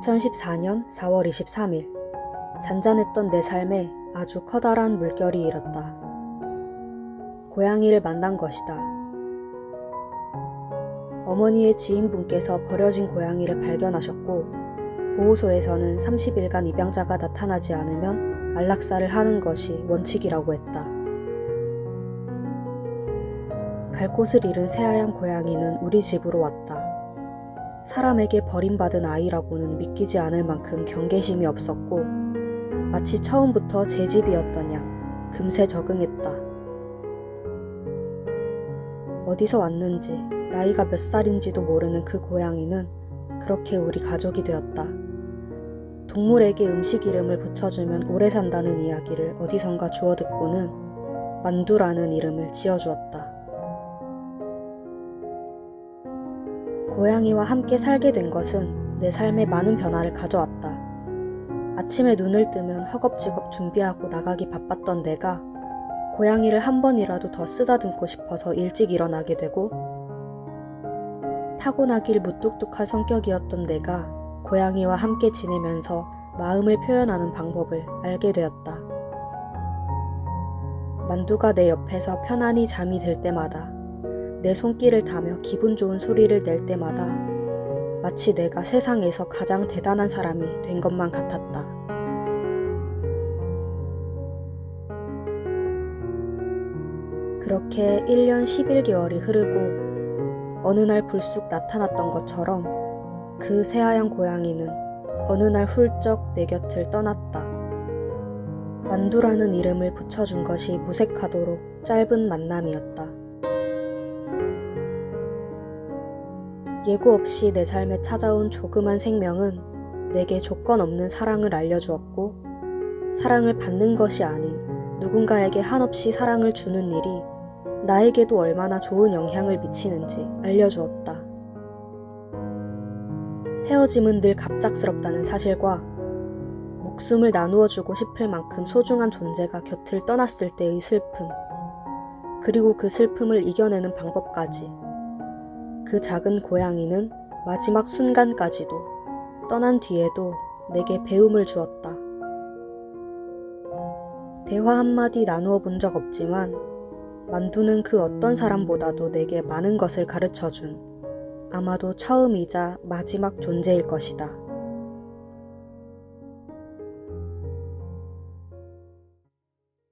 2014년 4월 23일 잔잔했던 내 삶에 아주 커다란 물결이 일었다. 고양이를 만난 것이다. 어머니의 지인분께서 버려진 고양이를 발견하셨고 보호소에서는 30일간 입양자가 나타나지 않으면 안락사를 하는 것이 원칙이라고 했다. 갈 곳을 잃은 새하얀 고양이는 우리 집으로 왔다. 사람에게 버림받은 아이라고는 믿기지 않을 만큼 경계심이 없었고 마치 처음부터 제 집이었던 양 금세 적응했다. 어디서 왔는지 나이가 몇 살인지도 모르는 그 고양이는 그렇게 우리 가족이 되었다. 동물에게 음식 이름을 붙여주면 오래 산다는 이야기를 어디선가 주워 듣고는 만두라는 이름을 지어주었다. 고양이와 함께 살게 된 것은 내 삶에 많은 변화를 가져왔다. 아침에 눈을 뜨면 허겁지겁 준비하고 나가기 바빴던 내가 고양이를 한 번이라도 더 쓰다듬고 싶어서 일찍 일어나게 되고 타고나길 무뚝뚝한 성격이었던 내가 고양이와 함께 지내면서 마음을 표현하는 방법을 알게 되었다. 만두가 내 옆에서 편안히 잠이 들 때마다 내 손길을 타며 기분 좋은 소리를 낼 때마다 마치 내가 세상에서 가장 대단한 사람이 된 것만 같았다. 그렇게 1년 11개월이 흐르고 어느 날 불쑥 나타났던 것처럼 그 새하얀 고양이는 어느 날 훌쩍 내 곁을 떠났다. 만두라는 이름을 붙여준 것이 무색하도록 짧은 만남이었다. 예고 없이 내 삶에 찾아온 조그만 생명은 내게 조건 없는 사랑을 알려주었고, 사랑을 받는 것이 아닌 누군가에게 한없이 사랑을 주는 일이 나에게도 얼마나 좋은 영향을 미치는지 알려주었다. 헤어짐은 늘 갑작스럽다는 사실과 목숨을 나누어 주고 싶을 만큼 소중한 존재가 곁을 떠났을 때의 슬픔, 그리고 그 슬픔을 이겨내는 방법까지 그 작은 고양이는 마지막 순간까지도 떠난 뒤에도 내게 배움을 주었다. 대화 한마디 나누어 본 적 없지만 만두는 그 어떤 사람보다도 내게 많은 것을 가르쳐 준 아마도 처음이자 마지막 존재일 것이다.